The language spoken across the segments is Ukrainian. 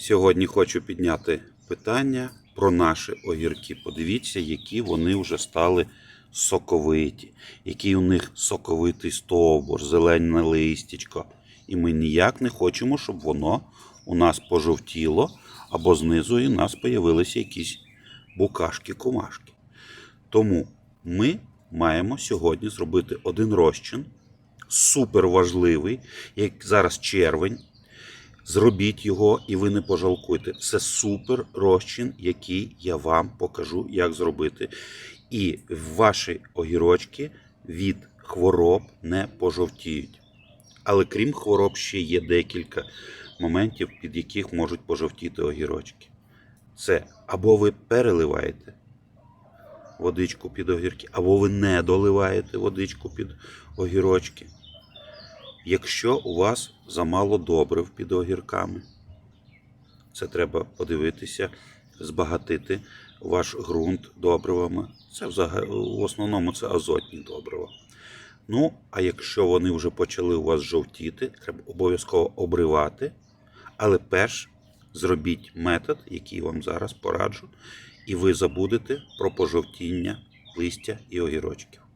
Сьогодні хочу підняти питання про наші огірки. Подивіться, які вони вже стали соковиті, який у них соковитий стовбур, зелене листячко. І ми ніяк не хочемо, щоб воно у нас пожовтіло, або знизу і у нас появилися якісь букашки-комашки. Тому ми маємо сьогодні зробити один розчин, супер важливий, як зараз червень. Зробіть його і ви не пожалкуєте. Це супер розчин, який я вам покажу, як зробити. І ваші огірочки від хвороб не пожовтіють. Але крім хвороб, ще є декілька моментів, під яких можуть пожовтіти огірочки. Це або ви переливаєте водичку під огірки, або ви не доливаєте водичку під огірочки. Якщо у вас замало добрив під огірками, це треба подивитися, збагатити ваш ґрунт добривами. Це взага- в основному це азотні добрива. Ну, а якщо вони вже почали у вас жовтіти, треба обов'язково обривати. Але перш зробіть метод, який вам зараз пораджу, і ви забудете про пожовтіння листя і огірочків.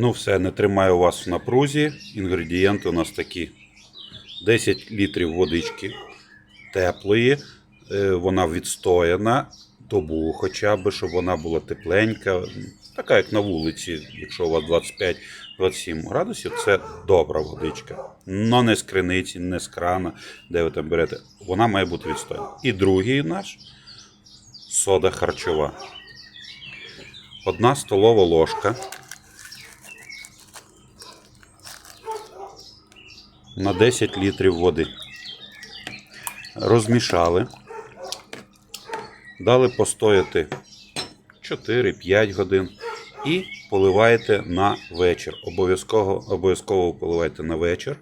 Ну, все, не тримаю вас в напрузі. Інгредієнти у нас такі: 10 літрів водички теплої, е, вона відстояна, добу хоча б, щоб вона була тепленька. Така, як на вулиці, якщо у вас 25-27 градусів, це добра водичка. Но не з криниці, не з крана, де ви там берете. Вона має бути відстояна. І другий наш сода харчова. Одна столова ложка. На 10 літрів води. Розмішали. Дали постояти 4-5 годин і поливаєте на вечір. Обов'язково, обов'язково поливайте на вечір,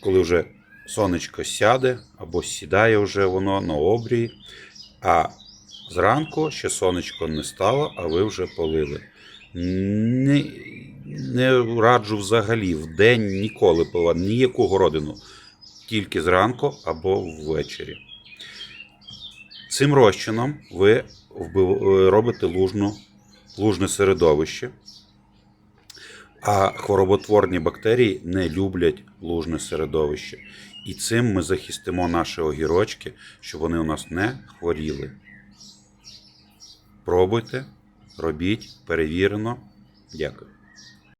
коли вже сонечко сяде або сідає вже воно на обрії. А зранку ще сонечко не стало, а ви вже полили. Не раджу взагалі в день ніколи поливати ніяку городину. Тільки зранку або ввечері. Цим розчином ви вбив- робите лужну, лужне середовище. А хвороботворні бактерії не люблять лужне середовище. І цим ми захистимо наші огірочки, щоб вони у нас не хворіли. Пробуйте, робіть, перевірено. Дякую.